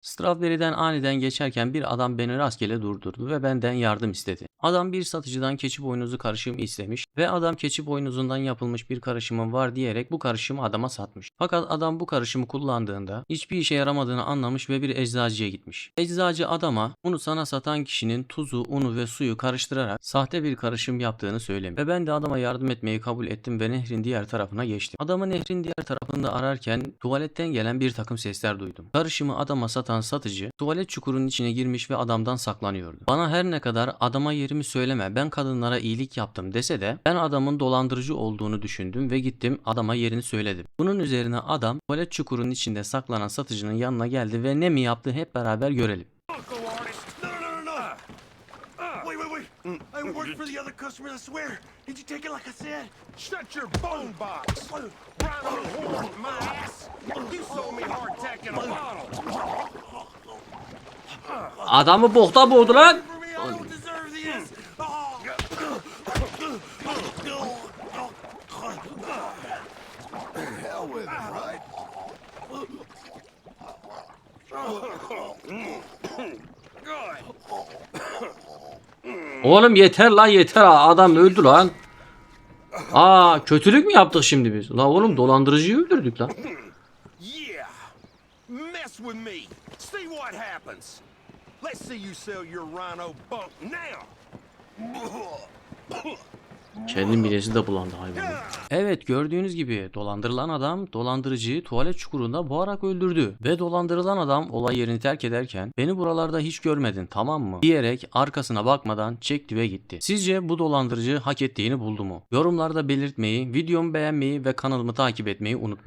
Strawberry'den aniden geçerken bir adam beni rastgele durdurdu ve benden yardım istedi. Adam bir satıcıdan keçi boynuzu karışımı istemiş ve adam keçi boynuzundan yapılmış bir karışımım var diyerek bu karışımı adama satmış. Fakat adam bu karışımı kullandığında hiçbir işe yaramadığını anlamış ve bir eczacıya gitmiş. Eczacı adama bunu sana satan kişinin tuzu, unu ve suyu karıştırarak sahte bir karışım yaptığını söylemiş. Ve ben de adama yardım etmeyi kabul ettim ve nehrin diğer tarafına geçtim. Adamı nehrin diğer tarafında ararken tuvaletten gelen bir takım sesler duydum. Karışımı adama satan satıcı tuvalet çukurunun içine girmiş ve adamdan saklanıyordu. Bana her ne kadar adama yerimi söyleme ben kadınlara iyilik yaptım dese de ben adamın dolandırıcı olduğunu düşündüm ve gittim adama yerini söyledim. Bunun üzerine adam tuvalet çukurunun içinde saklanan satıcının yanına geldi ve ne mi yaptı hep beraber görelim. I worked for the other customer, I swear. Did you take it like I said? Shut your bone box! Adamı bokta boğdu lan. Oğlum yeter lan yeter adam öldü lan. Aa kötülük mü yaptık şimdi biz? La oğlum dolandırıcıyı öldürdük lan. Yeah! Mess with me! See what happens! Let's see you sell your rhino bunk now! Kendim bilesi de bulandı hayvan. Evet gördüğünüz gibi dolandırılan adam dolandırıcıyı tuvalet çukurunda boğarak öldürdü. Ve dolandırılan adam olay yerini terk ederken beni buralarda hiç görmedin tamam mı? Diyerek arkasına bakmadan çekti ve gitti. Sizce bu dolandırıcı hak ettiğini buldu mu? Yorumlarda belirtmeyi, videomu beğenmeyi ve kanalımı takip etmeyi unutmayın.